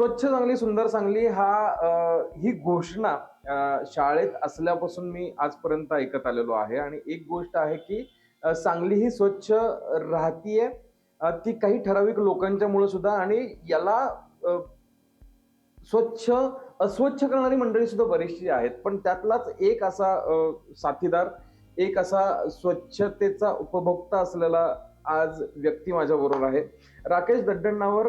स्वच्छ चांगली सुंदर चांगली हा ही घोषणा शाळेत असल्यापासून मी आजपर्यंत ऐकत आलेलो आहे. आणि एक गोष्ट आहे की सांगली ही स्वच्छ राहतीये ती काही ठराविक लोकांच्यामुळे सुद्धा आणि याला स्वच्छ अस्वच्छ करणारी मंडळी सुद्धा बरीचशी आहेत. पण त्यातलाच एक असा साथीदार एक असा स्वच्छतेचा उपभोक्ता असलेला आज व्यक्ती माझ्या बरोबर आहे. राकेश दड्डण्णावर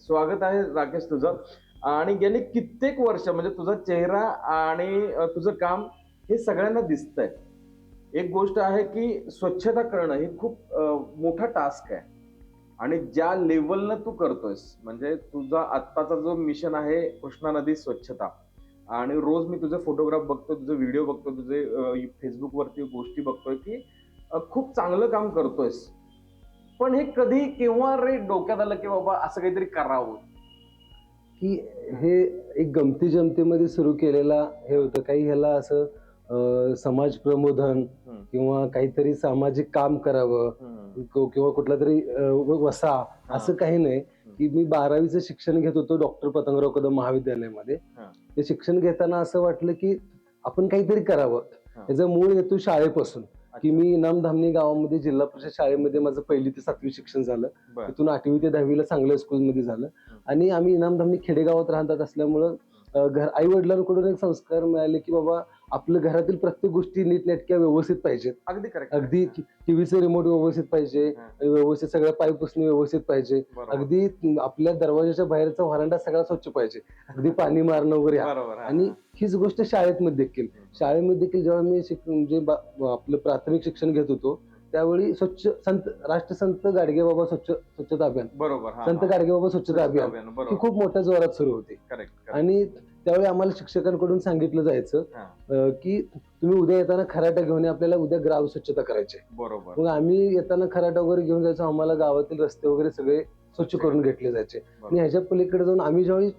स्वागत आहे राकेश तुझं. आणि गेली कित्येक वर्ष म्हणजे तुझा चेहरा आणि तुझं काम हे सगळ्यांना दिसतंय. एक गोष्ट आहे की स्वच्छता करणं हे खूप मोठा टास्क आहे. आणि ज्या लेवलनं तू करतोयस म्हणजे तुझा आत्ताचा जो मिशन आहे कृष्णा नदी स्वच्छता. आणि रोज मी तुझे फोटोग्राफ बघतो तुझे व्हिडिओ बघतो तुझे फेसबुकवरती गोष्टी बघतोय की खूप चांगलं काम करतोयस. पण हे कधी केव्हा रे डोक्यात आलं की बाबा असं काहीतरी करावं? की हे एक गमती जमतीमध्ये सुरू केलेला हे होतं. काही ह्याला असं अं, समाज प्रबोधन हम्म. किंवा काहीतरी सामाजिक काम करावं कि- किंवा कुठला तरी अं, व- वसा असं काही नाही. की मी बारावीचं शिक्षण घेत होतो डॉक्टर पतंगराव कदम महाविद्यालयामध्ये. हा. ते शिक्षण घेताना असं वाटलं की आपण काहीतरी करावं. हा. याचा मूळ हेतू शाळेपासून. की मी इनाम धामणी गावामध्ये जिल्हा परिषद शाळेमध्ये माझं पहिली ते सातवी शिक्षण झालं. बरं. तिथून आठवी ते दहावीला चांगल्या स्कूलमध्ये झालं. आणि आम्ही इनाम धामणी खेडेगावात राहतात असल्यामुळं अं, घर आई वडिलांकडून एक संस्कार मिळाले की बाबा आपल्या घरातील प्रत्येक गोष्टी नीटनेटक्या व्यवस्थित पाहिजेत. अगदी करेक्ट अगदी टीव्हीचं रिमोट व्यवस्थित पाहिजे. व्यवस्थित सगळ्या पाईप पुसणे व्यवस्थित पाहिजे. बरोबर. अगदी आपल्या दरवाजाच्या बाहेरचा व्हरांडा सगळा स्वच्छ पाहिजे. अगदी पाणी मारणं वगैरे हा. बरोबर हा. आणि हीच गोष्ट शाळेमध्ये देखील. शाळेमध्ये देखील जेव्हा मी शिक- म्हणजे बा- आपलं प्राथमिक शिक्षण घेत होतो त्यावेळी स्वच्छ संत राष्ट्रसंत गाडगे बाबा स्वच्छ स्वच्छता अभियान. बरोबर हा, संत हा. गाडगे बाबा स्वच्छता अभियान. अभियान, ही बरोबर खूप मोठ्या जोरात सुरू होती. करेक्ट आणि त्यावेळी आम्हाला शिक्षकांकडून सांगितलं जायचं. अं, की तुम्ही उद्या येताना खराटा घेऊन या, आपल्याला उद्या ग्राम स्वच्छता करायची आहे. बरोबर मग आम्ही येताना खराटा वगैरे घेऊन जायचो आम्हाला गावातील रस्ते वगैरे सगळे स्वच्छ करून घेतले जायचे आणि ह्याच्या पलीकडे जाऊन आम्ही ज्यावेळी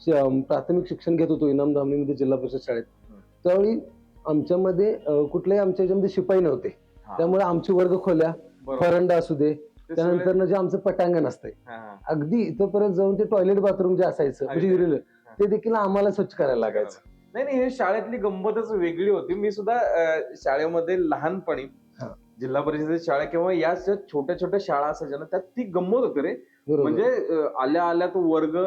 श- प्राथमिक शिक्षण घेत होतो इनाम धामणीमध्ये जिल्हा परिषद शाळेत हम्म. त्यावेळी आमच्यामध्ये अं, कुठल्याही आमच्या याच्यामध्ये शिपाई नव्हते हा. त्यामुळे आमची वर्ग खोल्या बरोबर. फरंडा असू दे ते त्यानंतर जे आमचं पटांगण असतंय हा, हा. अगदी इथंपर्यंत जाऊन ते टॉयलेट बाथरूम जे असायचं म्हणजे अगदी. urinal, ते देखील आम्हाला स्वच्छ करायला लागायचं. नाही नाही हे शाळेतली गंमतच वेगळी होती. मी सुद्धा अं, शाळेमध्ये लहानपणी हा. जिल्हा परिषदेची शाळा किंवा या ज्या छोट्या छोट्या शाळा असायच्या ना त्यात ती गंमत होती रे. बरोबर. म्हणजे अं, आल्या आल्या तो वर्ग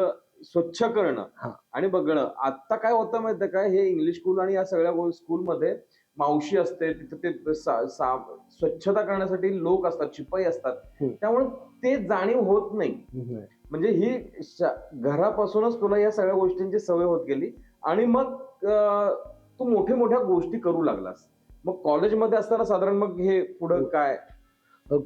स्वच्छ करणं हा. आणि बघणं. आता काय होतं माहितीये का हे इंग्लिश स्कूल आणि या सगळ्या स्कूलमध्ये मावशी असते तिथं ते सा- सा- स्वच्छता करण्यासाठी लोक असतात शिपाई असतात. त्यामुळे ते जाणीव होत नाही. म्हणजे ही घरापासूनच तुला या सगळ्या गोष्टींची सवय होत गेली आणि मग तू मोठ्या मोठ्या गोष्टी करू लागलास. मग कॉलेजमध्ये असताना साधारण मग हे पुढं काय?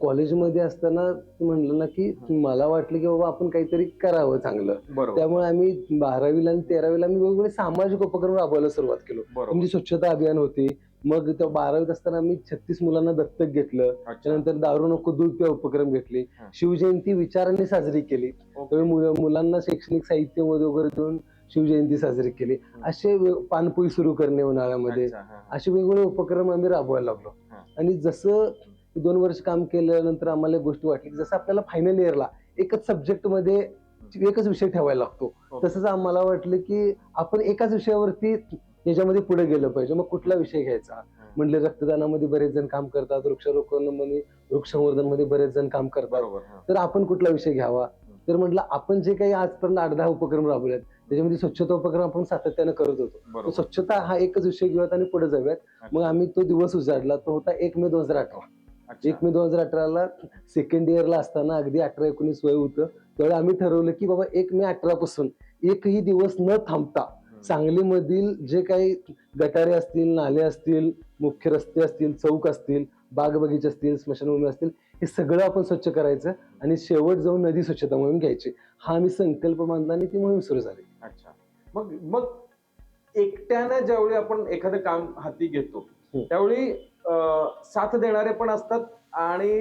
कॉलेजमध्ये असताना तू म्हणलं ना की मला वाटलं की बाबा आपण काहीतरी करावं चांगलं. त्यामुळे आम्ही बारावीला आणि तेरावीला आम्ही वेगवेगळे सामाजिक उपक्रम राबवायला सुरुवात केलो. म्हणजे स्वच्छता अभियान होती मग त्या बारावीत असताना आम्ही छत्तीस मुलांना दत्तक घेतलं. त्यानंतर दारू नको दूध प्या उपक्रम घेतले. हा. शिवजयंती विचारांनी साजरी केली. मुलांना शैक्षणिक साहित्य वगैरे वगैरे देऊन शिवजयंती साजरी केली. असे पानपोई सुरू करणे उन्हाळ्यामध्ये. हा, हा. असे वेगवेगळे उपक्रम आम्ही राबवायला लागलो. हा. आणि जसं दोन वर्ष काम केल्यानंतर आम्हाला एक गोष्ट वाटली की जसं आपल्याला फायनल इयरला एकच सब्जेक्टमध्ये एकच विषय ठेवायला लागतो. ओके. तसंच आम्हाला वाटलं की आपण एकाच विषयावरती याच्यामध्ये पुढे गेलं पाहिजे. मग कुठला विषय घ्यायचा? म्हणले रक्तदानामध्ये बरेच जण काम करतात वृक्षारोपणामध्ये वृक्षसंवर्धनमध्ये बरेच जण काम करतात. तर आपण कुठला विषय घ्यावा? तर म्हटलं आपण जे काही आजपर्यंत आठ दहा उपक्रम राबवलेत त्याच्यामध्ये स्वच्छता उपक्रम आपण सातत्यानं करत होतो. स्वच्छता हा एकच विषय घेऊयात आणि पुढे जाऊयात. मग आम्ही तो दिवस उजाडला तो होता एक मे दोन हजार अठरा. एक मे दोन हजार अठराला सेकंड इयरला असताना अगदी अठरा एकोणीस वय होतं त्यावेळी आम्ही ठरवलं की बाबा एक मे अठरा पासून एकही दिवस न थांबता. सांगलीमधील जे काही गटारे असतील नाले असतील मुख्य रस्ते असतील चौक असतील बाग बगीचे असतील स्मशानभूमी असतील हे सगळं आपण स्वच्छ करायचं आणि शेवट जाऊन नदी स्वच्छता मोहीम घ्यायची. हा आम्ही संकल्प मानला आणि ती मोहीम सुरू झाली. अच्छा. मग मग एकट्यानं ज्यावेळी आपण एखादं काम हाती घेतो. त्यावेळी साथ देणारे पण असतात आणि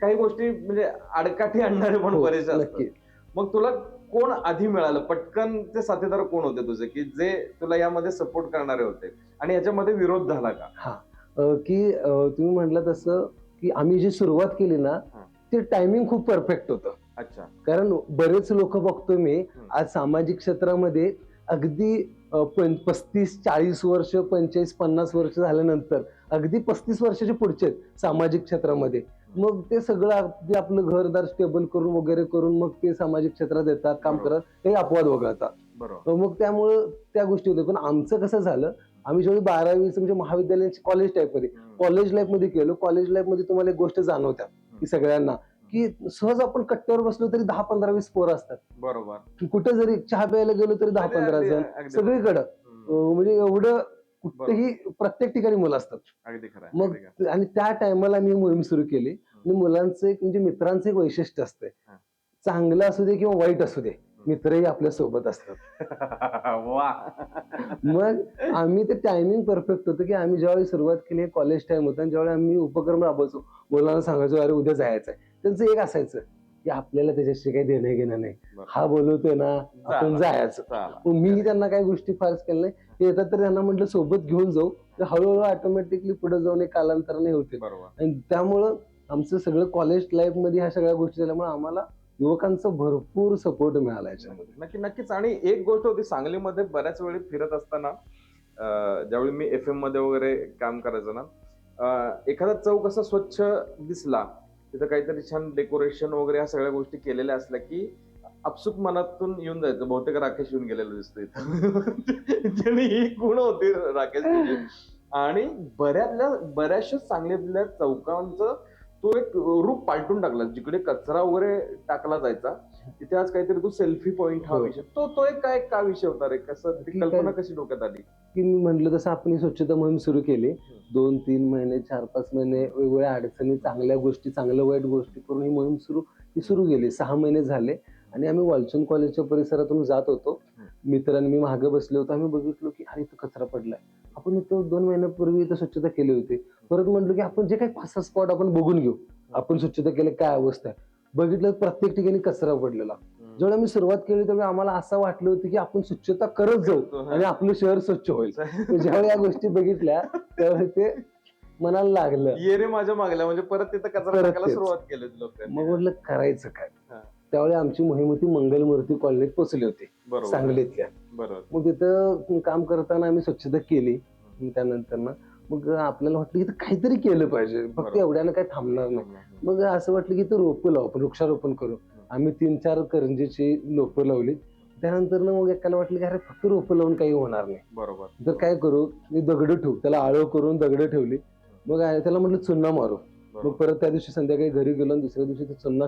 काही गोष्टी म्हणजे आडकाठी आणणारे पण हो, बरेचसे नक्की. मग तुला कोण आधी मिळालं? पटकन ते साथीदार कोण होते तुझे? की जे तुला यामध्ये सपोर्ट करणारे होते? आणि याच्यामध्ये विरोध झाला का? हा. अं, की अं, तुम्ही म्हटलं तसं की आम्ही जी सुरुवात केली ना हा. ते टायमिंग खूप परफेक्ट होतं. अच्छा. कारण बरेच लोक बघतो मी आज सामाजिक क्षेत्रामध्ये अगदी अ, पं- पस्तीस चाळीस वर्ष पंचेचाळीस पन्नास वर्ष झाल्यानंतर अगदी पस्तीस वर्षाचे पुढचे आहेत सामाजिक क्षेत्रामध्ये. मग ते सगळं अगदी आपलं घरदार स्टेबल करून वगैरे करून मग ते सामाजिक क्षेत्रात येतात काम. करतात. ते अपवाद वगळतात बरोबर. मग त्यामुळं त्या गोष्टी होत्या. पण आमचं कसं झालं आम्ही ज्यावेळी बारावीचं म्हणजे महाविद्यालयाची कॉलेज टाईपमध्ये हम्म. कॉलेज लाईफमध्ये गेलो कॉलेज लाईफमध्ये तुम्हाला एक गोष्ट जाणवत्या की सगळ्यांना की सहज आपण कट्ट्यावर बसलो तरी दहा पंधरा वीस पोरं असतात. बरोबर. कुठे जरी चहा प्यायला गेलो तरी दहा पंधरा जण सगळीकडं. म्हणजे एवढं कुठेही प्रत्येक ठिकाणी मुलं असतात. मग आणि त्या टायमाला मी मोहीम सुरू केली. आणि मुलांचं एक म्हणजे मित्रांचं एक वैशिष्ट्य असतंय. हा. चांगलं असू दे किंवा वाईट असू दे मित्रही आपल्यासोबत असतात. मग आम्ही ते टायमिंग परफेक्ट होतं की आम्ही ज्यावेळी सुरुवात केली कॉलेज टाइम होता आणि ज्यावेळी आम्ही उपक्रम राबवायचो मुलांना सांगायचो अरे उद्या जायचं आहे त्यांचं एक असायचं. की आपल्याला त्याच्याशी काही देणं घेणं नाही. हा बोलवतोय ना आपण. जायचं. मी त्यांना काही गोष्टी फारच केल्या नाही. ते येतात तर त्यांना म्हटलं सोबत घेऊन जाऊ. तर हळूहळू ऑटोमॅटिकली पुढे जाऊन एक कालांतराने होते आणि त्यामुळं आमचं सगळं कॉलेज लाईफमध्ये ह्या सगळ्या गोष्टी झाल्यामुळे आम्हाला युवकांचा भरपूर सपोर्ट मिळाला याच्यामध्ये. नक्की नक्कीच. आणि एक गोष्ट होती सांगलीमध्ये बऱ्याच वेळी फिरत असताना ज्यावेळी मी एफ एममध्ये वगैरे काम करायचो ना एखादा चौक असा स्वच्छ दिसला तिथं काहीतरी छान डेकोरेशन वगैरे ह्या सगळ्या गोष्टी केलेल्या असल्या की आपसुक मनातून येऊन जायचं. बहुतेक राकेश येऊन गेलेलं दिसतो इथं. ज्याने ही गुण होती राकेश आणि बऱ्याचल्या बऱ्याचशा चांगल्या चौकांचं तो एक रूप पालटून टाकला जिकडे कचरा वगैरे टाकला जायचा तिथे आज काहीतरी तो सेल्फी पॉइंट हा हो. विषय तो तो एक काय का विषय होता रे? कसं ती. कल्पना कशी डोक्यात आली? की मी म्हटलं तसं आपण ही स्वच्छता मोहीम सुरू केली दोन तीन महिने चार पाच महिने वेगवेगळ्या अडचणी चांगल्या गोष्टी चांगल्या वाईट गोष्टी करून ही मोहीम सुरू ही सुरू केली. सहा महिने झाले. आणि आम्ही वालचंद कॉलेजच्या परिसरातून जात होतो. मित्रांनी मी मागे बसले होतो. आम्ही बघितलो की अरे इथं कचरा पडलाय. आपण इथं दोन महिन्यापूर्वी इथं स्वच्छता केली होती. परत म्हटलं की आपण जे काही पाच सहा स्पॉट आपण बघून घेऊ. आपण स्वच्छता केली काय अवस्था आहे? बघितलं प्रत्येक ठिकाणी कचरा पडलेला. जेव्हा आम्ही सुरुवात केली तेव्हा आम्हाला असं वाटलं होतं की आपण स्वच्छता करत जाऊ आणि आपलं शहर स्वच्छ होईल. ज्यावेळी या गोष्टी बघितल्या त्यावेळी ते मनाला लागलं. ये रे माझ्या मागल्या. म्हणजे परत तिथं कचरा टाकायला. सुरुवात केली लोक. मग म्हटलं करायचं काय. त्यावेळी आमची मोहीम होती मंगलमूर्ती कॉलनीत पोहोचली होती सांगलीतल्या. मग तिथं काम करताना आम्ही स्वच्छता केली त्यानंतर ना मग आपल्याला वाटलं की काहीतरी केलं पाहिजे फक्त. एवढ्यानं काही थांबणार नाही. मग असं वाटलं की इथं रोपं लावू आपण वृक्षारोपण करू. आम्ही तीन चार करंजीची रोपं लावली. त्यानंतर ना मग एकाला वाटलं की अरे फक्त रोपं लावून काही होणार नाही. बरोबर. तर काय करू मी दगड ठेवू त्याला आळव करून दगड ठेवली. मग त्याला म्हटलं चुन्ना मारू. मग परत त्या दिवशी संध्याकाळी घरी गेलो आणि दुसऱ्या दिवशी ते चुन्ना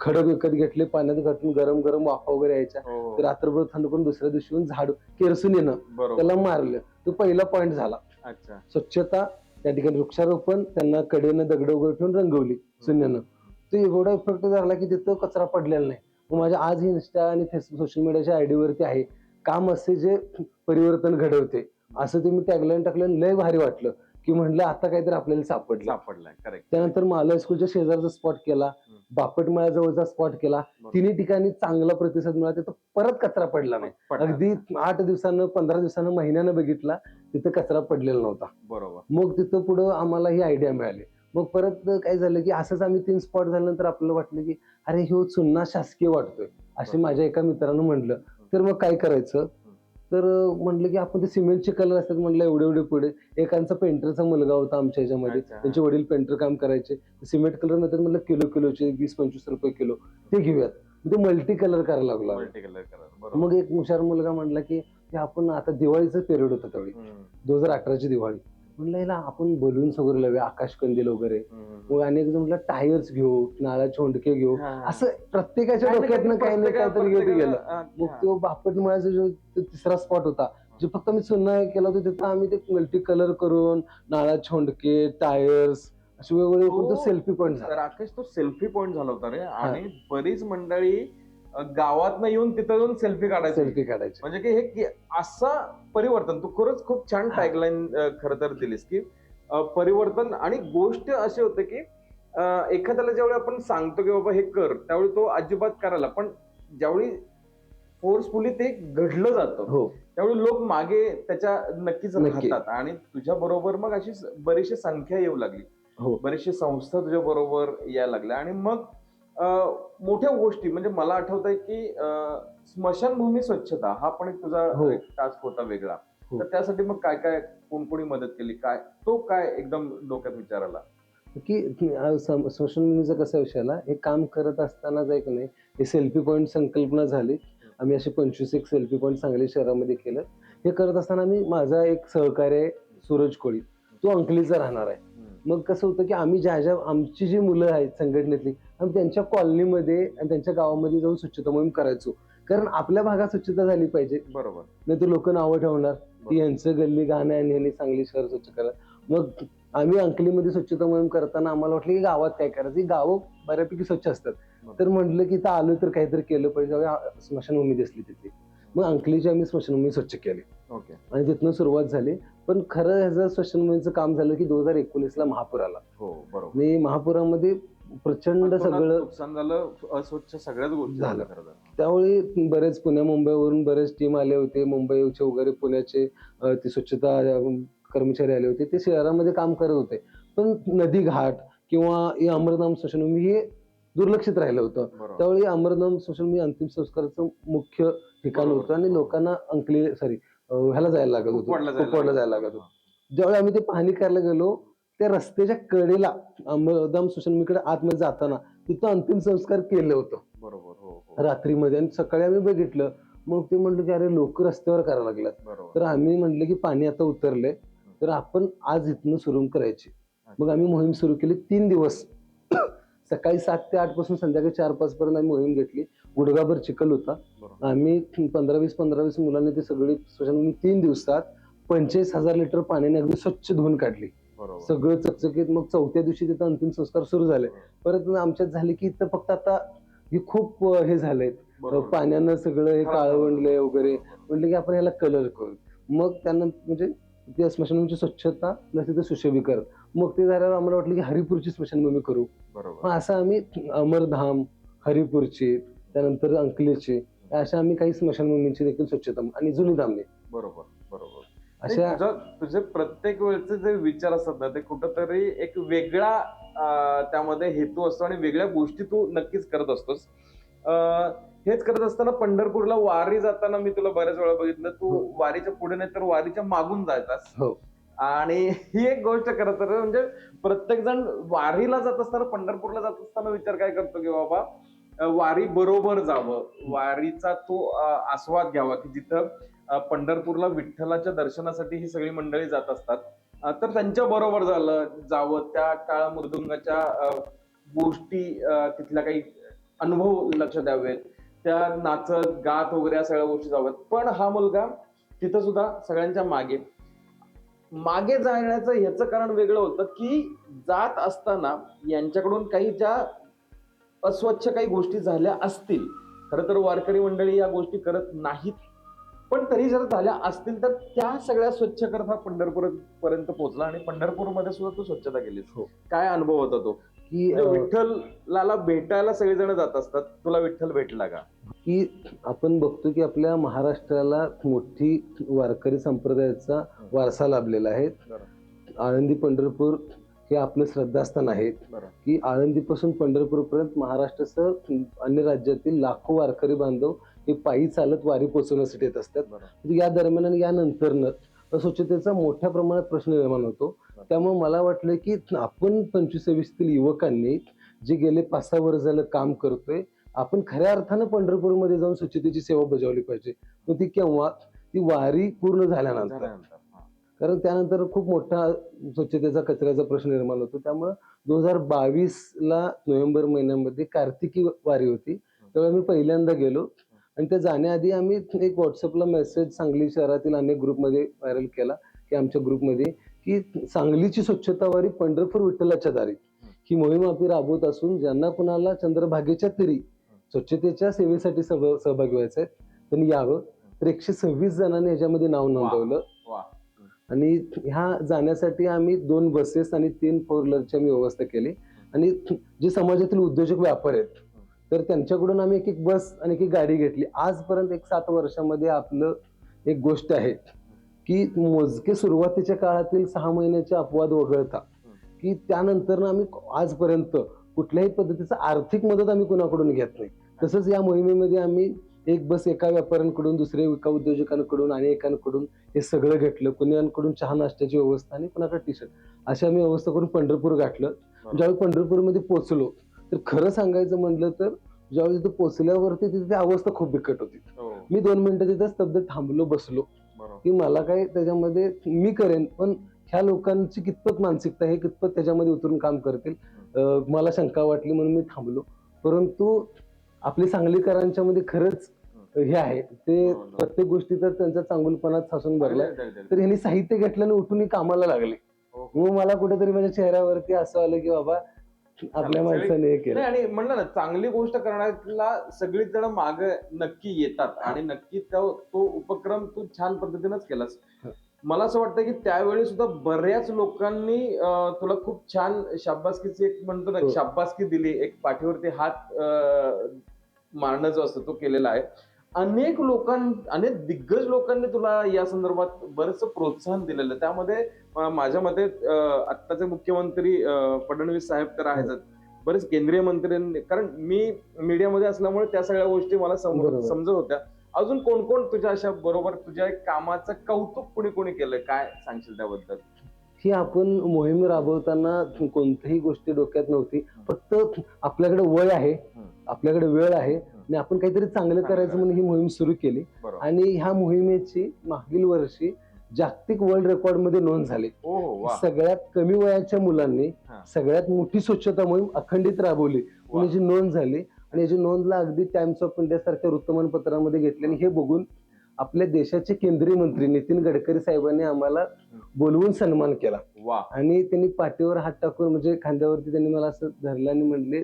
खडक विकत घेतले पाण्यात घालून गरम गरम वाफा वगैरे यायच्या. हो, हो. ते रात्रभर थंड करून दुसऱ्या दिवशी येऊन झाड केरसून येणं. त्याला मारलं. तो पहिला पॉईंट झाला. स्वच्छता त्या ठिकाणी वृक्षारोपण त्यांना कडेनं दगड वगैरे ठेवून रंगवली शून्यानं तो एवढा इफेक्ट झाला की तिथं कचरा पडलेला नाही. मग माझ्या आज इन्स्टा आणि फेसबुक सोशल मीडियाच्या आयडी वरती आहे. काम असे जे परिवर्तन घडवते असं ते मी टॅगलाईन टाकलं लय भारी वाटलं. की म्हणलं आता काहीतरी आपल्याला सापडलं. सापडलाय करेक्ट त्यानंतर माला स्कूलच्या शेजारचा स्पॉट केला बापट जवळचा स्पॉट केला. तिन्ही ठिकाणी चांगला प्रतिसाद मिळाला तिथं परत कचरा पडला नाही. अगदी आठ दिवसानं पंधरा दिवसानं महिन्यानं बघितला तिथं कचरा पडलेला नव्हता. बरोबर. मग तिथं पुढं आम्हाला ही आयडिया मिळाली. मग परत काय झालं की असंच आम्ही तीन स्पॉट झाल्यानंतर आपल्याला वाटलं की अरे ह्यो चुन्ना शासकीय वाटतोय. असे. माझ्या एका मित्रानं म्हटलं. तर मग काय करायचं? तर म्हटलं की आपण ते सिमेंटचे कलर असतात म्हटलं एवढे एवढे पुढे. एकांचा पेंटरचा मुलगा होता आमच्या ह्याच्यामध्ये. त्यांचे वडील पेंटर काम करायचे. सिमेंट कलर मिळतात म्हटलं किलो किलोचे वीस पंचवीस रुपये किलो. ते घेऊयात. ते मल्टी कलर करायला लागलो. मल्टी कलर मग एक हुशार मुलगा म्हटला की आपण आता दिवाळीचं पिरियड होतं त्यावेळी. दोन हजार अठराची दिवाळी. म्हणलं याला आपण बलून्स वगैरे लावूया आकाश कंदील वगैरे. मग अनेक जण म्हटलं टायर्स घेऊ नाळा छोंडके घेऊ. असं प्रत्येकाच्या डोक्यातनं काही ना काहीतरी घेत गेलं. मग. तो बापट मळ्याचा जो तिसरा स्पॉट होता जे फक्त मी चुन्ना केला होता तिथं आम्ही ते मल्टी कलर करून नाळा छोंडके टायर्स असे वेगवेगळे सेल्फी पॉईंट झाला. राकेश तो सेल्फी पॉइंट झाला होता रे. आणि बरीच मंडळी गावात येऊन तिथं येऊन सेल्फी काढायची. सेल्फी काढायची. म्हणजे की हे की- असं परिवर्तन तू खरंच खूप छान. टॅगलाईन खर तर दिलीस की परिवर्तन आणि गोष्ट अशी होते की एखाद्याला ज्यावेळी आपण सांगतो की बाबा हे कर त्यावेळी तो अजिबात करायला पण ज्यावेळी फोर्सफुली ते घडलं जातं हो. त्यावेळी लोक मागे त्याच्या नक्कीच नक्की. राहतात. आणि तुझ्या बरोबर मग अशी बरीचशी संख्या येऊ लागली. हो. बरीचशी संस्था तुझ्या बरोबर यायला लागल्या. आणि मग मोठ्या गोष्टी म्हणजे मला आठवत आहे की स्मशानभूमी स्वच्छता हा पण एक तुझा हो. टास्क होता वेगळा. हो. तर त्यासाठी मग काय काय कोण कोणी मदत केली? काय तो काय एकदम डोक्यात विचार आला की सोशल मीडियाचा कसा विषय आला? हे काम करत असतानाच एक नाही हे सेल्फी पॉईंट संकल्पना झाली. आम्ही असे पंचवीस एक सेल्फी पॉईंट सांगली शहरामध्ये केलं. हे करत असताना मी माझा एक सहकार्य सूरज कोळी तो अंकलीचा राहणार आहे. मग कसं होतं की आम्ही ज्या ज्या आमची जी मुलं आहेत संघटनेतली आम्ही त्यांच्या कॉलनीमध्ये आणि त्यांच्या गावामध्ये जाऊन स्वच्छता मोहीम करायचो. कारण आपल्या भागात स्वच्छता झाली पाहिजे. बरोबर. नाही तर लोक नावं ठेवणार. की यांचं गल्ली गाणं आणि यांनी चांगली शहर स्वच्छ करा. मग आम्ही अंकलीमध्ये स्वच्छता मोहीम करताना आम्हाला वाटलं की गावात काय करायचं? ही गावं बऱ्यापैकी स्वच्छ असतात. तर म्हटलं की इथं आलो तर काहीतरी केलं पाहिजे. स्मशानभूमी दिसली तिथली मग अंकलीची आम्ही स्मशानभूमी स्वच्छ केली. ओके. आणि तिथनं सुरुवात झाली. पण खरं ह्याचं स्मशानभूमीचं काम झालं की दोन हजार एकोणीसला महापूर आला. हो बरोबर. आणि महापुरामध्ये प्रचंड सगळं नुकसान झालं? अस्वच्छ सगळ्याच गोष्टी झालं. झाल्या खरं तर. त्यावेळी बरेच पुण्या मुंबईवरून बरेच टीम आले होते. मुंबईचे वगैरे पुण्याचे अं, ते स्वच्छता अं, कर्मचारी आले होते. ते शहरामध्ये काम करत होते. पण नदी घाट किंवा हे अमरधाम स्मशानभूमी हे दुर्लक्षित राहिलं होतं. त्यावेळी अमरधाम स्मशानभूमी अंतिम संस्काराचं मुख्य ठिकाण. होतं आणि लोकांना अंकली सॉरी ह्याला जायला लागत होतं. कुपवाडला जायला लागत होतं. ज्यावेळी आम्ही ते पाहणी करायला गेलो त्या रस्त्याच्या कडेला अमरधाम स्मशानभूमीकडे आतमध्ये जाताना तिथं अंतिम संस्कार केलं होतं. बरोबर हो हो. रात्रीमध्ये. आणि सकाळी आम्ही बघितलं मग ते म्हणलं की अरे लोक रस्त्यावर करायला लागल्यात. तर आम्ही म्हटलं की पाणी आता उतरलंय. तर आपण आज इथनं सुरू करायची. मग आम्ही मोहीम सुरू केली तीन दिवस. सकाळी सात ते आठपासून संध्याकाळी चार पाच पर्यंत आम्ही मोहीम घेतली. गुडगाभर चिखल होता. आम्ही पंधरा वीस पंधरा वीस मुलांनी ती सगळी स्मशानभूमी तीन दिवसात पंचेचाळीस हजार लिटर पाण्याने अगदी स्वच्छ धुवून काढली. सगळं चकचकीत. मग चौथ्या दिवशी तिथं अंतिम संस्कार सुरू झाले. परत आमच्यात झाले की इथं फक्त आता हे खूप हे झालंय. पाण्यानं सगळं हे काळवंडलंय वगैरे. म्हटलं की आपण याला कलर करू. मग त्यांना म्हणजे त्या स्मशानभूमीची स्वच्छता प्लस तिथं सुशोभीकरण. मग ते झाल्यावर आम्हाला वाटलं की हरिपूरची स्मशानभूमी करू. बरोबर. मग असं आम्ही अमरधाम हरिपूरची त्यानंतर अंकलेची अशा आम्ही काही स्मशानभूमींची देखील स्वच्छता आणि जुनी धामणी. बरोबर बरोबर. अशा तुझं- तुझे प्रत्येक वेळचे जे विचार असतात ना ते कुठंतरी एक वेगळा अं, त्यामध्ये हेतू असतो आणि वेगळ्या गोष्टी तू नक्कीच करत असतोस. अं, हेच करत असताना पंढरपूरला वारी जाताना मी तुला बऱ्याच वेळा बघितलं. तू हो. वारीच्या पुढे नाही तर वारीच्या मागून जायचास. हो. आणि ही एक गोष्ट खरं तर म्हणजे प्रत्येक जण वारीला जात असताना पंढरपूरला जात असताना विचार काय करतो की बाबा वारी बरोबर जावं. वारीचा तो आस्वाद घ्यावा की जिथं पंढरपूरला विठ्ठलाच्या दर्शनासाठी ही सगळी मंडळी जात असतात. तर त्यांच्या बरोबर झालं जावं त्या काळा मृदुंगाच्या गोष्टी तिथल्या काही अनुभव लक्ष द्यावेत. त्या नाचत गात वगैरे या सगळ्या गोष्टी जाव्यात पण हा मुलगा तिथं सुद्धा सगळ्यांच्या मागे. मागे जाण्याचं ह्याचं कारण वेगळं होतं की जात असताना यांच्याकडून काही ज्या अस्वच्छ काही गोष्टी झाल्या असतील खरं तर वारकरी मंडळी या गोष्टी करत नाहीत पण तरी जर झाल्या असतील तर त्या सगळ्या स्वच्छ करत पंढरपूर पर्यंत पोहोचला आणि पंढरपूरमध्ये सुद्धा तू स्वच्छता केलीस हो. काय अनुभव होता तो की म्हणजे विठ्ठलाला भेटायला सगळेजण जात असतात. तुला विठ्ठल भेटला का? की आपण बघतो की आपल्या महाराष्ट्राला मोठी वारकरी संप्रदायाचा वारसा लाभलेला आहे. आळंदी पंढरपूर हे आपलं श्रद्धास्थान आहे. की आळंदीपासून पंढरपूरपर्यंत महाराष्ट्रासह अन्य राज्यातील लाखो वारकरी बांधव हे पायी चालत वारी पोहोचवण्यासाठी येत असतात. या दरम्यान आणि यानंतरनं स्वच्छतेचा मोठ्या प्रमाणात प्रश्न निर्माण होतो. त्यामुळे मला वाटलं की आपण पंचवीस सव्वीसतील युवकांनी जे गेले पाच सहा वर्ष झालं काम करतोय आपण खऱ्या अर्थानं पंढरपूरमध्ये जाऊन स्वच्छतेची सेवा बजावली पाहिजे. मग ती केव्हा? ती वारी पूर्ण झाल्यानंतर. कारण त्यानंतर खूप मोठा स्वच्छतेचा कचऱ्याचा प्रश्न निर्माण होतो. त्यामुळं दोन हजार बावीस ला नोव्हेंबर महिन्यामध्ये कार्तिकी वारी होती. तेव्हा मी पहिल्यांदा गेलो आणि त्या जाण्याआधी आम्ही एक व्हॉट्सअपला मेसेज सांगली शहरातील अनेक ग्रुपमध्ये व्हायरल केला की आमच्या ग्रुपमध्ये की सांगलीची स्वच्छता वारी पंढरपूर विठ्ठलाच्या दारी. ही मोहीम आम्ही राबवत असून ज्यांना कुणाला चंद्रभागेच्या तरी स्वच्छतेच्या सेवेसाठी सहभ- सहभागी व्हायचं आहे त्यांनी यावं. तर एकशे सव्वीस जणांनी याच्यामध्ये नाव नोंदवलं. आणि ह्या जाण्यासाठी आम्ही दोन बसेस आणि तीन फोर व्हीलरची आम्ही व्यवस्था केली. आणि जे समाजातील उद्योजक व्यापारी आहेत तर त्यांच्याकडून आम्ही एक एक बस आणि एक एक गाडी घेतली. आजपर्यंत एक सात वर्षामध्ये आपलं एक गोष्ट आहे की मोजके सुरुवातीच्या काळातील सहा महिन्याचे अपवाद वगळता. की त्यानंतर आम्ही आजपर्यंत कुठल्याही पद्धतीचं आर्थिक मदत आम्ही कुणाकडून घेत नाही. तसंच या मोहिमेमध्ये आम्ही एक बस एका व्यापाऱ्यांकडून दुसरे एका उद्योजकांकडून आणि एकांकडून हे सगळं घेतलं. कुणाकडून चहा नाश्त्याची व्यवस्था आणि कुणाकडे टी शर्ट अशी आम्ही व्यवस्था करून पंढरपूर गाठलं. ज्यावेळी पंढरपूरमध्ये पोहोचलो तर खरं सांगायचं म्हटलं तर ज्यावेळी तिथं पोहोचल्यावरती तिथे अवस्था खूप बिकट होती. हो, मी दोन मिनिटं तिथं स्तब्ध थांबलो बसलो. की मला काय त्याच्यामध्ये मी करेन पण ह्या लोकांची कितपत मानसिकता आहे कितपत त्याच्यामध्ये उतरून काम करतील मला शंका वाटली म्हणून मी थांबलो परंतु आपली सांगलीकरांच्या मध्ये खरंच हे आहे ते बरोबर. प्रत्येक गोष्टी तर त्यांचा चांगुलपणात सासून भरलाय. तर ह्यांनी साहित्य घेतलं आणि उठून कामाला लागले हो. मग मला कुठेतरी माझ्या चेहऱ्यावरती असं आलं की बाबा आपल्या माणसाने हे केलं नाही आणि म्हणलं ना चांगली गोष्ट करण्याला सगळीच जण माग नक्की येतात आणि नक्की तो तो उपक्रम तू छान पद्धतीनेच केलास हो. मला असं वाटतं की त्यावेळी सुद्धा बऱ्याच लोकांनी अं, तुला खूप छान शाबासकीची एक म्हणतो ना हो. शाबासकी दिली एक पाठीवरती हात अं, मारणं जो असतो तो केलेला आहे अनेक लोकां अनेक दिग्गज लोकांनी तुला या संदर्भात बरंच प्रोत्साहन दिलेलं आहे. त्यामध्ये माझ्या मते आत्ताचे मुख्यमंत्री फडणवीस साहेब तर आहेतच. बरेच केंद्रीय मंत्र्यांनी कारण मी मीडियामध्ये असल्यामुळे त्या सगळ्या गोष्टी मला. समजत होत्या. अजून कोण कोण तुझ्या अशा बरोबर तुझ्या कामाचं कौतुक कोणी कोणी केलंय काय सांगशील त्याबद्दल? ही आपण मोहीम राबवताना कोणत्याही गोष्टी डोक्यात नव्हती. फक्त आपल्याकडे वय आहे आपल्याकडे वेळ आहे आणि आपण काहीतरी चांगलं करायचं म्हणून ही मोहीम सुरू केली. आणि ह्या मोहिमेची मागील वर्षी जागतिक वर्ल्ड रेकॉर्डमध्ये नोंद झाली. सगळ्यात कमी वयाच्या मुलांनी. सगळ्यात मोठी स्वच्छता मोहीम अखंडित राबवली. याची नोंद झाली आणि याची नोंदला अगदी टाइम्स ऑफ इंडिया सारख्या वृत्तमानपत्रामध्ये घेतली आणि हे बघून आपल्या देशाचे केंद्रीय मंत्री नितीन गडकरी साहेबांनी आम्हाला बोलवून सन्मान केला. आणि त्यांनी पाठीवर हात टाकून म्हणजे खांद्यावरती त्यांनी मला असं धरलं आणि म्हणले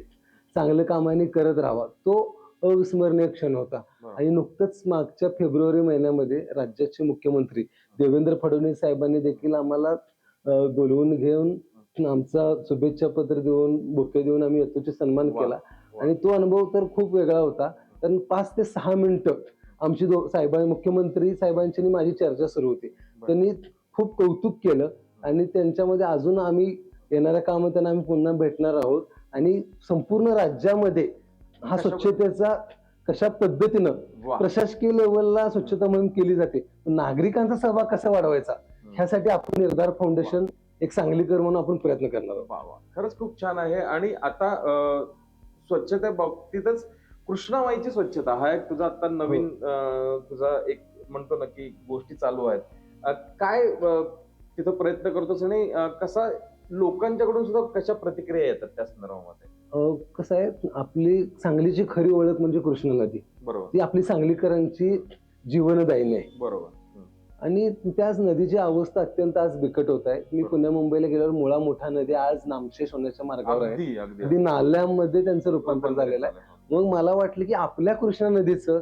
चांगलं कामाने करत राहावा तो अविस्मरणीय क्षण होता. आणि नुकतंच मागच्या फेब्रुवारी महिन्यामध्ये राज्याचे मुख्यमंत्री देवेंद्र फडणवीस साहेबांनी देखील आम्हाला बोलवून घेऊन आमचा शुभेच्छा पत्र देऊन बुके देऊन आम्ही यथोचित सन्मान. केला. आणि तो अनुभव तर खूप वेगळा होता कारण पाच ते सहा मिनिटं आमची दो साहेबां मुख्यमंत्री साहेबांची आणि माझी चर्चा सुरू होती त्यांनी खूप कौतुक केलं आणि त्यांच्यामध्ये अजून आम्ही येणाऱ्या कामात त्यांना आम्ही पुन्हा भेटणार आहोत आणि संपूर्ण राज्यामध्ये हा स्वच्छतेचा कशा पद्धतीनं प्रशासकीय लेवलला स्वच्छता मोहीम केली जाते. नागरिकांचा सहभाग कसा वाढवायचा? ह्यासाठी आपण निर्धार फाउंडेशन एक सांगलीकर म्हणून आपण प्रयत्न करणार आहोत. खरंच खूप छान आहे. आणि आता स्वच्छते बाबतीतच कृष्णामाईची स्वच्छता हा एक तुझा आता नवीन हो. तुझा एक म्हणतो ना की गोष्टी चालू आहेत. काय तिथं प्रयत्न करतोस आणि कसा लोकांच्याकडून सुद्धा कशा प्रतिक्रिया येतात त्या संदर्भामध्ये? अं, कसं आहे आपली सांगलीची खरी ओळख म्हणजे कृष्णा नदी. बरोबर. ती आपली सांगलीकरांची जीवनदायिनी आहे. बरोबर. हम्म. आणि त्याच नदीची अवस्था अत्यंत आज बिकट होत आहे. मी. पुण्या मुंबईला गेल्यावर मुळा मोठा नदी आज नामशेष होण्याच्या मार्गावर आहे. अगदी अगदी अगदी. नाल्यामध्ये त्यांचं रूपांतर झालेलं आहे. मग मला वाटलं की आपल्या कृष्णा नदीचं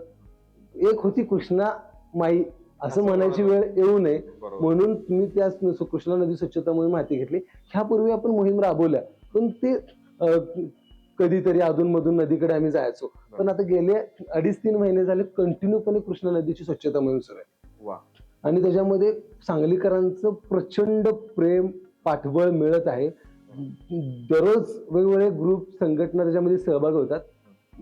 एक होती कृष्णा माई असं असं म्हणायची. वेळ येऊ नये. बरोबर. म्हणून मी त्या कृष्णा नदी स्वच्छता मोहीम हाती घेतली. ह्यापूर्वी आपण मोहीम राबवल्या. पण ते अं, कधीतरी अधूनमधून नदीकडे आम्ही जायचो. पण आता गेले अडीच तीन महिने झाले कंटिन्यूपणे कृष्णा नदीची स्वच्छता मोहीम सुरू आहे. वा. आणि त्याच्यामध्ये सांगलीकरांचं प्रचंड प्रेम पाठबळ मिळत आहे. दररोज वेगवेगळे ग्रुप संघटना त्याच्यामध्ये सहभाग होतात.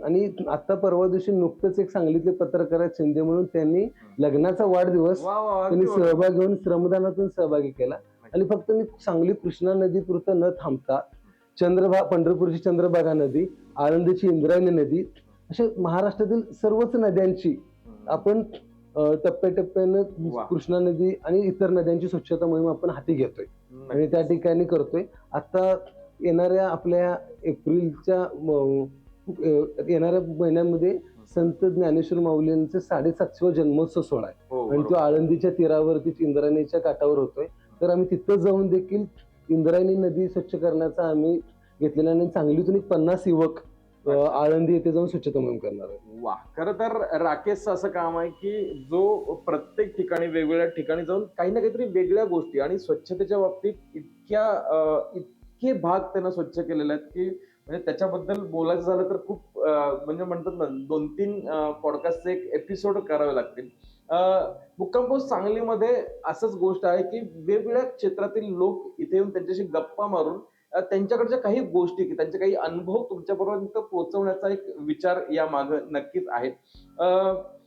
आणि आता परवा दिवशी नुकतंच एक सांगलीतले पत्रकार आहेत शिंदे म्हणून त्यांनी लग्नाचा वाढदिवस त्यांनी. सहभाग घेऊन श्रमदानातून सहभागी केला. आणि फक्त मी सांगली कृष्णा नदी पुरतं न थांबता चंद्रभा पंढरपूरची चंद्रभागा नदी आळंदीची इंद्रायणी नदी असे महाराष्ट्रातील सर्वच नद्यांची. आपण टप्प्याटप्प्यानं. कृष्णा नदी आणि इतर नद्यांची स्वच्छता मोहीम आपण हाती घेतोय आणि त्या ठिकाणी करतोय आता येणाऱ्या आपल्या एप्रिलच्या येणाऱ्या महिन्यामध्ये संत ज्ञानेश्वर माऊलींचे साडेसातशे जन्मोत्सव सोहळा आहे हो, आणि तो. आळंदीच्या तीरावरती इंद्रायणीच्या काठावर होतोय तर आम्ही तिथं जाऊन देखील इंद्रायणी नदी स्वच्छ करण्याचा आम्ही घेतलेला आणि सांगलीतून एक पन्नास युवक आळंदी येथे जाऊन स्वच्छता मोहीम करणार आहे वा खर तर राकेशचं असं काम आहे की जो प्रत्येक ठिकाणी वेगवेगळ्या ठिकाणी जाऊन काही ना काहीतरी वेगळ्या गोष्टी आणि स्वच्छतेच्या बाबतीत इतक्या इतके भाग त्यांना स्वच्छ केलेले आहेत की म्हणजे त्याच्याबद्दल बोलायचं झालं तर खूप म्हणजे म्हणतात ना दोन तीन पॉडकास्टचे एक एपिसोड करावे लागतील. अं, भूकंप सांगलीमध्ये असंच गोष्ट आहे की वेगवेगळ्या क्षेत्रातील लोक इथे येऊन त्यांच्याशी गप्पा मारून त्यांच्याकडच्या काही गोष्टी की त्यांचे काही अनुभव तुमच्यापर्यंत पोहोचवण्याचा एक विचार या माग नक्कीच आहे अ,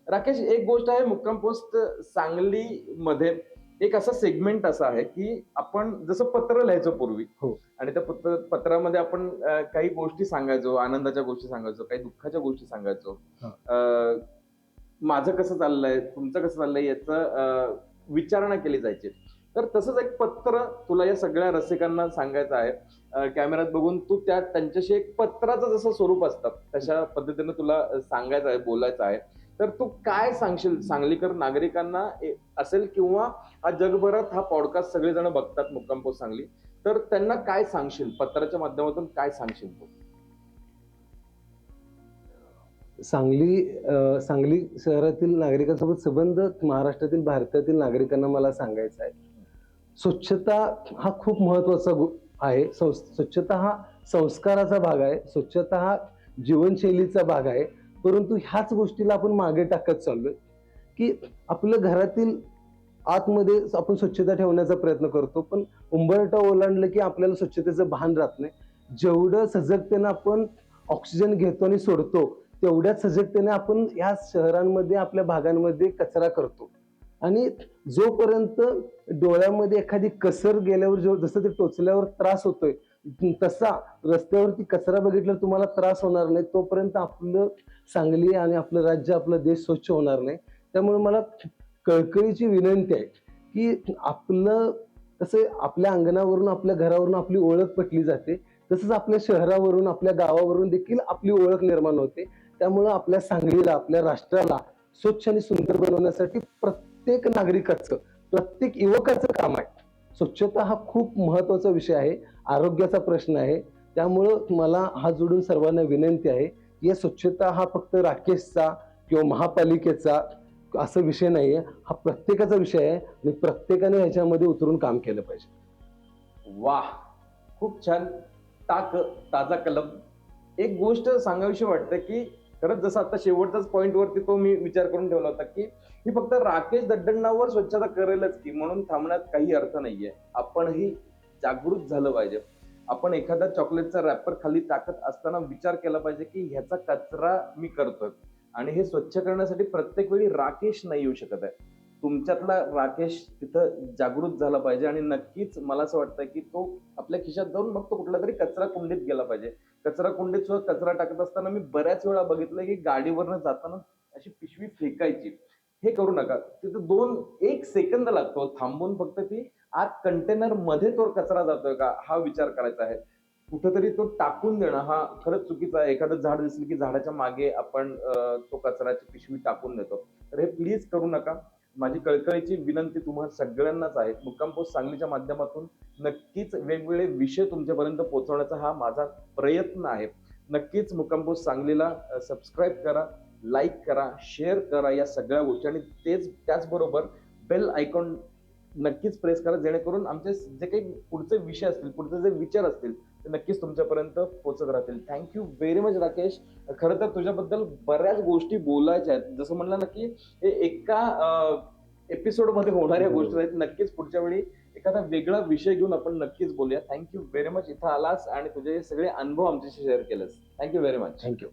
राकेश एक गोष्ट आहे मुक्काम पोस्ट सांगली मध्ये एक असा सेगमेंट असा आहे की आपण जसं पत्र लिहायचो पूर्वी हो. आणि त्या पत्र पत्रामध्ये आपण काही गोष्टी सांगायचो आनंदाच्या गोष्टी सांगायचो काही दुःखाच्या गोष्टी सांगायचो. अ, माझं कसं चाललंय तुमचं कसं चाललंय याचं विचारणा केली जायची. तर तसंच एक पत्र तुला या सगळ्या रसिकांना सांगायचं आहे. कॅमेऱ्यात बघून तू त्या त्यांच्याशी एक पत्राचं जसं स्वरूप असतं तशा पद्धतीने तुला सांगायचं आहे बोलायचं आहे. तर तू काय सांगशील सांगलीकर नागरिकांना ए- असेल किंवा हा जगभरात हा पॉडकास्ट सगळेजण बघतात मुक्काम सांगली तर त्यांना काय सांगशील? पत्राच्या माध्यमातून काय सांगशील तू? सांगली सांगली शहरातील नागरिकांसोबत संबंध महाराष्ट्रातील भारतातील नागरिकांना मला सांगायचं आहे. स्वच्छता हा खूप महत्त्वाचा आहे. स्वच्छता हा संस्काराचा भाग आहे. स्वच्छता हा जीवनशैलीचा भाग आहे. परंतु ह्याच गोष्टीला आपण मागे टाकत चाललोय की आपलं घरातील आतमध्ये आपण स्वच्छता ठेवण्याचा प्रयत्न करतो पण उंबरटा ओलांडलं की आपल्याला स्वच्छतेचं भान राहत नाही. जेवढं सजगतेनं आपण ऑक्सिजन घेतो आणि सोडतो तेवढ्याच सजगतेने आपण ह्या शहरांमध्ये आपल्या भागांमध्ये कचरा करतो. आणि जोपर्यंत डोळ्यामध्ये एखादी कसर गेल्यावर जो जसं ते टोचल्यावर त्रास होतोय तसा रस्त्यावरती कचरा बघितल्यावर तुम्हाला त्रास होणार नाही. तोपर्यंत आपलं सांगली आणि आपलं राज्य आपलं देश स्वच्छ होणार नाही. त्यामुळे मला कळकळीची विनंती आहे की आपलं तसं आपल्या अंगणावरून आपल्या घरावरून आपली ओळख पटली जाते. तसंच आपल्या शहरावरून आपल्या गावावरून देखील आपली ओळख निर्माण होते. त्यामुळं आपल्या सांगलीला आपल्या राष्ट्राला स्वच्छ आणि सुंदर बनवण्यासाठी प्रत्येक नागरिकाचं प्रत्येक युवकाचं काम आहे. स्वच्छता हा खूप महत्त्वाचा विषय आहे आरोग्याचा प्रश्न आहे. त्यामुळं मला हा जोडून सर्वांना विनंती आहे की या स्वच्छता हा फक्त राकेशचा किंवा महापालिकेचा असा विषय नाही आहे हा प्रत्येकाचा विषय आहे आणि प्रत्येकाने ह्याच्यामध्ये उतरून काम केलं पाहिजे. वा खूप छान ताक ताजा कलम. एक गोष्ट सांगावीशी वाटतं की खरंच जसं आता शेवटच्याच पॉईंटवरती तो मी विचार करून ठेवला होता की ही फक्त राकेश दड्डण्णावर स्वच्छता करेलच की म्हणून थांबण्यात काही अर्थ नाहीये. आपणही जागृत झालं पाहिजे. आपण एखादा चॉकलेटचा रॅपर खाली टाकत असताना विचार केला पाहिजे की ह्याचा कचरा मी करतोय. आणि हे स्वच्छ करण्यासाठी प्रत्येक वेळी राकेश नाही येऊ शकत आहे. तुमच्यातला राकेश तिथं जागृत झाला पाहिजे आणि नक्कीच मला असं वाटतं की तो आपल्या खिशात जाऊन मग तो कुठला तरी कचरा कुंडीत गेला पाहिजे. कचरा कुंडीत सुद्धा कचरा टाकत असताना मी बऱ्याच वेळा बघितलं की गाडीवरनं जाताना अशी पिशवी फेकायची. हे करू नका. तिथं दोन एक सेकंद लागतो. थांबून फक्त ती आत कंटेनरमध्ये तो कचरा जातोय का हा विचार करायचा आहे. कुठेतरी तो टाकून देणं हा खरंच चुकीचा आहे. एखादं झाड दिसलं की झाडाच्या मागे आपण तो कचऱ्याची पिशवी टाकून देतो. तर हे प्लीज करू नका. माझी कळकळीची विनंती तुम्हाला सगळ्यांनाच आहे. मुक्काम पोस्ट सांगलीच्या माध्यमातून नक्कीच वेगवेगळे विषय तुमच्यापर्यंत पोहोचवण्याचा हा माझा प्रयत्न आहे. नक्कीच मुक्काम पोस्ट सांगलीला सबस्क्राईब करा लाईक करा शेअर करा या सगळ्या गोष्टी आणि तेच त्याचबरोबर बेल आयकॉन नक्कीच प्रेस करा जेणेकरून आमचे जे काही पुढचे विषय असतील पुढचे जे विचार असतील ते नक्कीच तुमच्यापर्यंत पोहोचत राहतील. Thank you very much Rakesh. खरं तर तुझ्याबद्दल बऱ्याच गोष्टी बोलायच्या आहेत. जसं म्हणलं ना की हे एका एपिसोडमध्ये होणाऱ्या गोष्टी आहेत. नक्कीच पुढच्या वेळी एखादा वेगळा विषय घेऊन आपण नक्कीच बोलूया. थँक्यू व्हेरी मच इथं आलास आणि तुझे हे सगळे अनुभव आमच्याशी शेअर केलेस. Thank you very much thank you